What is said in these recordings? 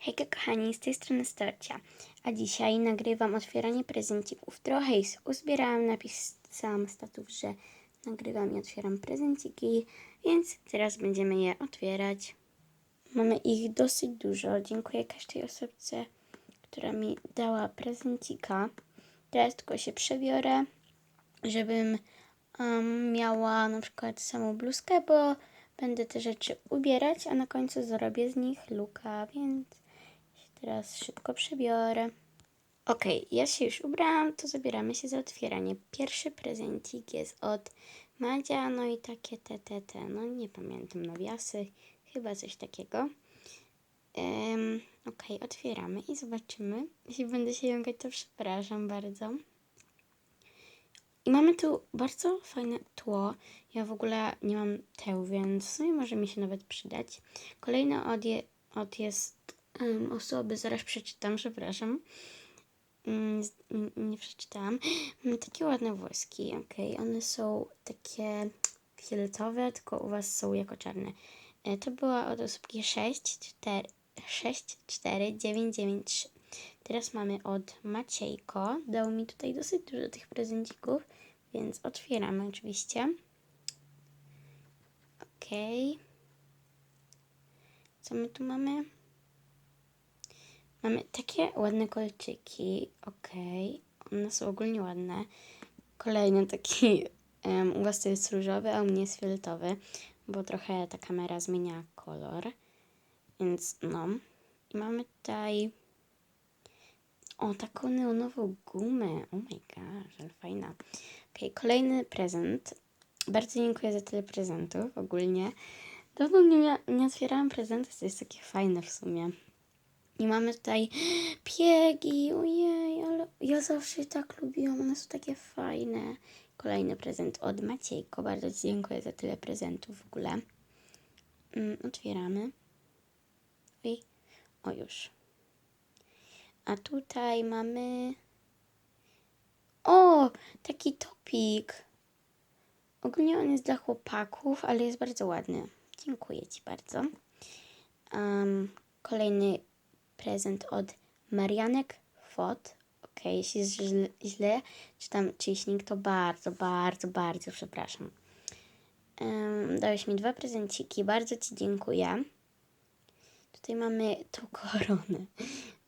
Hejka kochani, z tej strony Storcia, a dzisiaj nagrywam otwieranie prezencików. Trochę ich uzbierałam, napisałam statów, że nagrywam i otwieram prezenciki, więc teraz będziemy je otwierać. Mamy ich dosyć dużo, dziękuję każdej osobce, która mi dała prezencika. Teraz tylko się przebiorę, żebym em, miała na przykład samą bluzkę, bo będę te rzeczy ubierać, a na końcu zrobię z nich luka, więc teraz szybko przebiorę. Okej, ja się już ubrałam, to zabieramy się za otwieranie. Pierwszy prezencik jest od Madzia, no i takie te, te, te, no nie pamiętam, nawiasy, chyba coś takiego. Um, Okej, otwieramy i zobaczymy. Jeśli będę się jąkać, to przepraszam bardzo. I mamy tu bardzo fajne tło. Ja w ogóle nie mam teł, więc no i może mi się nawet przydać. Kolejny od, je, od jest osoby, zaraz przeczytam, przepraszam. Mm, z- n- nie przeczytałam. Mam takie ładne włoski, okej. One są takie fioletowe, tylko u Was są jako czarne. E, To była od osobki 6, 4, 6, 4, 9, 9, 3. Teraz mamy od Maciejko. Dał mi tutaj dosyć dużo tych prezencików, więc otwieramy oczywiście. Okej. Co my tu mamy? Mamy takie ładne kolczyki. Okej. One są ogólnie ładne. Kolejny taki em, u Was to jest różowy, a u mnie jest fioletowy, bo trochę ta kamera zmienia kolor. Więc no. I mamy tutaj o, taką neonową gumę. Oh my gosh, ale fajna. Okej, kolejny prezent. Bardzo dziękuję za tyle prezentów ogólnie. Dawno nie, nie otwierałam prezentów, to jest takie fajne w sumie. I mamy tutaj piegi, ojej, ale ja zawsze tak lubiłam, one są takie fajne. Kolejny prezent od Maciejko, bardzo Ci dziękuję za tyle prezentów w ogóle. Mm, otwieramy. Oj, o już. A tutaj mamy... O, taki topik. Ogólnie on jest dla chłopaków, ale jest bardzo ładny. Dziękuję Ci bardzo. Um, kolejny prezent od Marianek Fot. Ok, jeśli źle, źle czytam czyjś nick, to bardzo, bardzo, bardzo przepraszam. Um, dałeś mi dwa prezenciki, bardzo Ci dziękuję. Tutaj mamy tą koronę.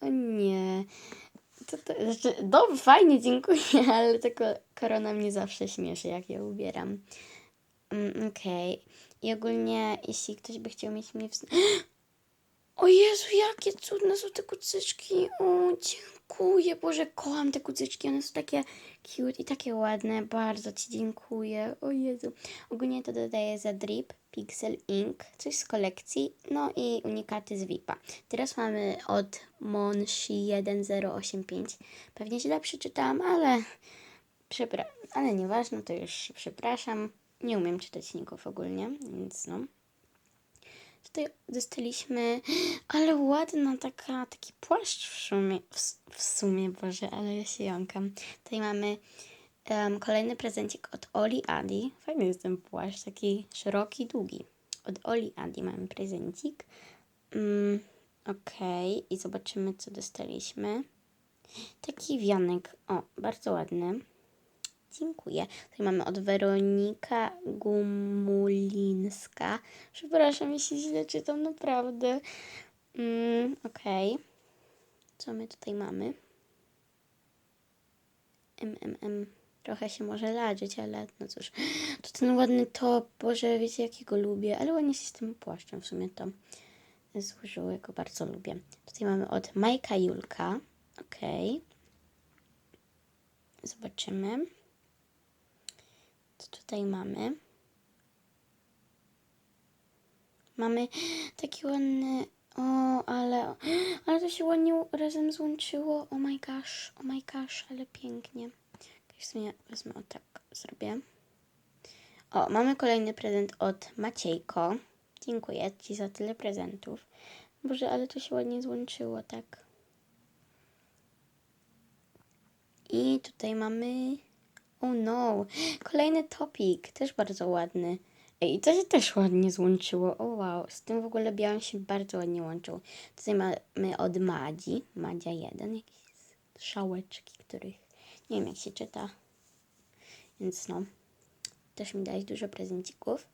O nie. To, to, znaczy, fajnie, dziękuję, ale taka korona mnie zawsze śmieszy, jak ją ubieram. Mm, Okej. I ogólnie, jeśli ktoś by chciał mieć mnie w... O Jezu, jakie cudne są te kucyczki. O, dziękuję. Boże, kocham te kucyczki. One są takie cute i takie ładne. Bardzo Ci dziękuję. O Jezu. Ogólnie to dodaję za Drip, Pixel Ink, coś z kolekcji, no i unikaty z VIPa. Teraz mamy od Monshi 1085. Pewnie źle przeczytałam, ale przepra- ale nieważne, to już przepraszam. Nie umiem czytać ników ogólnie, więc no. Tutaj dostaliśmy, ale ładna taka, taki płaszcz w sumie, w, w sumie, Boże, ale ja się jąkam. Tutaj mamy em, kolejny prezencik od Oli Adi. Fajny jest ten płaszcz, taki szeroki, długi. Od Oli Adi mamy prezencik. Mm, Okej, i zobaczymy, co dostaliśmy. Taki wianek, o, bardzo ładny. Dziękuję. Tutaj mamy od Weronika Gumulińska. Przepraszam, jeśli źle czytam, naprawdę. Mm, Okej. Co my tutaj mamy? MMM. Trochę się może ladzić, ale no cóż. To ten ładny top. Boże, wiecie jakiego lubię. Ale ładnie się z tym płaszczem w sumie to złożyło. Ja go bardzo lubię. Tutaj mamy od Majka Julka. Okej. Zobaczymy. Tutaj mamy? Mamy taki ładny. O, ale. Ale to się ładnie razem złączyło. Oh my gosh, oh my gosh, ale pięknie. W sumie wezmę o tak, zrobię. O, mamy kolejny prezent od Maciejko. Dziękuję Ci za tyle prezentów. Boże, ale to się ładnie złączyło, tak. I tutaj mamy. Oh no, kolejny topik, też bardzo ładny. Ej, to się też ładnie złączyło. O wow, z tym w ogóle białym się bardzo ładnie łączył. Tutaj mamy od Madzi, Madzia 1, jakieś szałeczki, których nie wiem jak się czyta. Więc no, też mi dałeś dużo prezencików.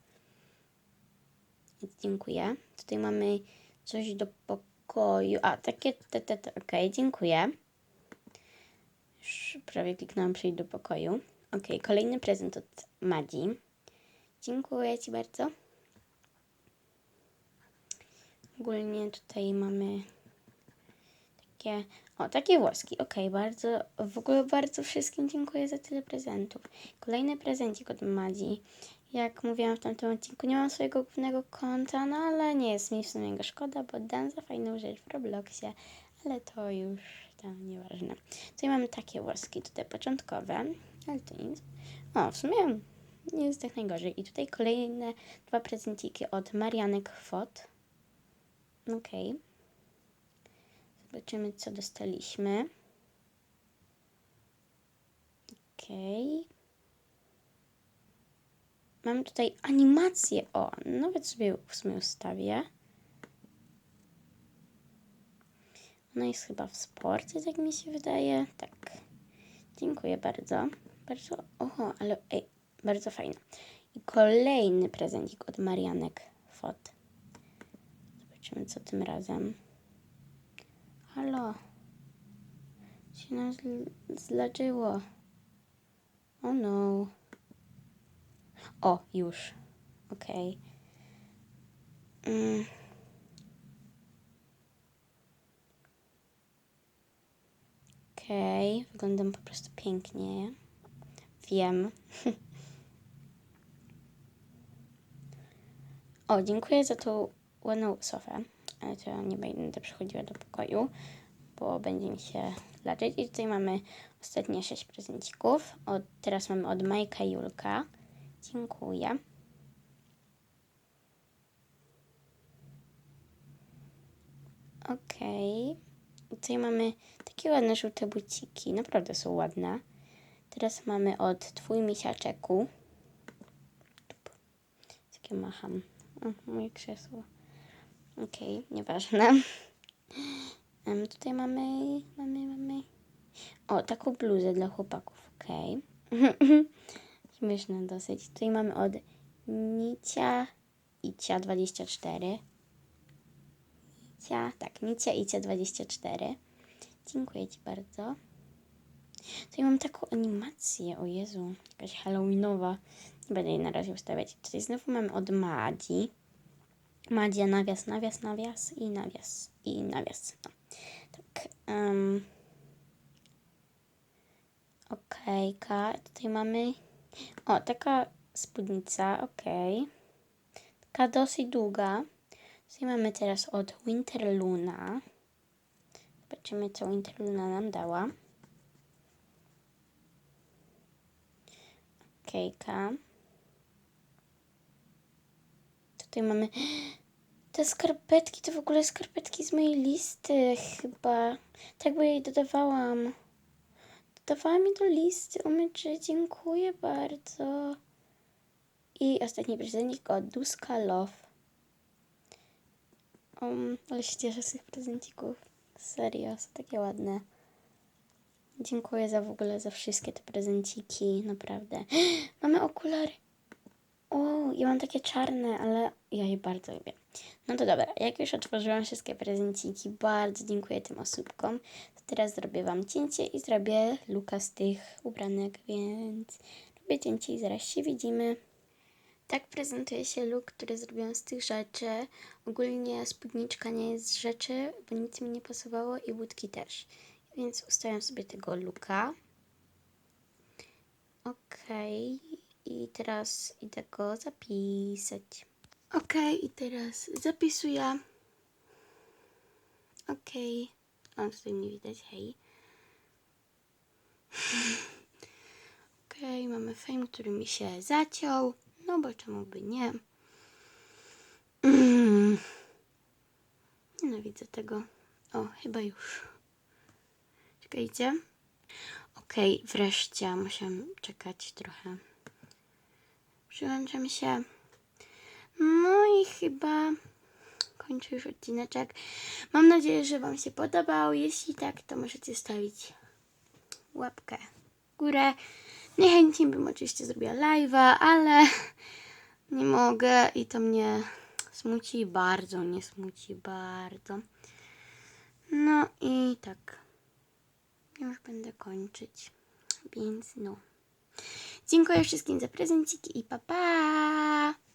Więc dziękuję. Tutaj mamy coś do pokoju. A, takie, te, te, te. okej, dziękuję. Już prawie kliknąłem przejść do pokoju. Okej, kolejny prezent od Madzi. Dziękuję Ci bardzo. Ogólnie tutaj mamy takie, o, takie włoski. Okej, bardzo, w ogóle bardzo wszystkim dziękuję za tyle prezentów. Kolejny prezencik od Madzi. Jak mówiłam w tamtym odcinku, nie mam swojego głównego konta, no ale nie jest mi w sumie go szkoda, bo dam za fajną rzecz w Robloxie, ale to już tam nieważne. Tutaj mamy takie włoski, tutaj początkowe, ale to nic. O, w sumie nie jest tak najgorzej. I tutaj kolejne dwa prezenciki od Marianek Fot. Okej. Zobaczymy, co dostaliśmy. Okej. Mam tutaj animację. O, nawet sobie w sumie ustawię. Ona jest chyba w sporcie, tak mi się wydaje. Tak. Dziękuję bardzo. Bardzo. Oho, ale ej, bardzo fajne. I kolejny prezencik od Marianek Fot. Zobaczymy, co tym razem. Halo. Się nam zl- zlaczyło. Oh no. O, już. Okej. Mm. Okej, wyglądam po prostu pięknie. Wiem. o, dziękuję za tą ładną sofę. Ale to nie będę przechodziła do pokoju, bo będzie mi się leczyć. I tutaj mamy ostatnie sześć prezencików. Od, teraz mamy od Majka Julka. Dziękuję. Okej. I Tutaj mamy takie ładne żółte buciki. Naprawdę są ładne. Teraz mamy od Twój misiaczeku. Tup. Takie macham. O, moje krzesło. Okej, nieważne. Em, tutaj mamy, mamy, mamy. O, taką bluzę dla chłopaków. Okej. Śmieszne dosyć. Tutaj mamy od Nicia Icia 24. Nicia, tak, Nicia Icia 24. Dziękuję Ci bardzo. Tutaj mam taką animację, o Jezu, jakaś halloweenowa. Nie będę jej na razie ustawiać. Tutaj znowu mamy od Madzi. Madzia, nawias, nawias, nawias i nawias, i nawias. No. Tak. Um. Okejka. Tutaj mamy... O, taka spódnica, okej. Taka dosyć długa. Tutaj mamy teraz od Winterluna. Zobaczymy, co Winterluna nam dała. Okejka. Tutaj mamy te skarpetki, to w ogóle skarpetki z mojej listy chyba. Tak, bo jej dodawałam. Dodawałam mi do listy. O myczy, dziękuję bardzo. I ostatni prezencik od Duska Love. Um, ale się cieszę z tych prezencików. Serio, są takie ładne. Dziękuję za w ogóle za wszystkie te prezenciki, naprawdę. Mamy okulary. O, ja mam takie czarne, ale ja je bardzo lubię. No to dobra, jak już otworzyłam wszystkie prezenciki, bardzo dziękuję tym osóbkom. To teraz zrobię Wam cięcie i zrobię luka z tych ubranek, więc robię cięcie i zaraz się widzimy. Tak prezentuje się look, który zrobiłam z tych rzeczy. Ogólnie spódniczka nie jest z rzeczy, bo nic mi nie pasowało i budki też. Więc ustawiam sobie tego looka. Okej. I teraz idę go zapisać. Okej, i teraz zapisuję. Okej. O, tutaj nie widać, hej. Okej, mamy fame, który mi się zaciął. No bo czemu by nie? Nienawidzę tego. O, chyba już. Czekajcie. Okej, wreszcie musiałam czekać trochę. Przyłączam się. No i chyba kończę już odcineczek. Mam nadzieję, że Wam się podobał. Jeśli tak, to możecie stawić łapkę w górę. Niechętnie bym oczywiście zrobiła live'a, ale nie mogę i to mnie smuci bardzo, nie smuci bardzo. No i tak. Już będę kończyć. Więc no. Dziękuję wszystkim za prezenciki i pa pa!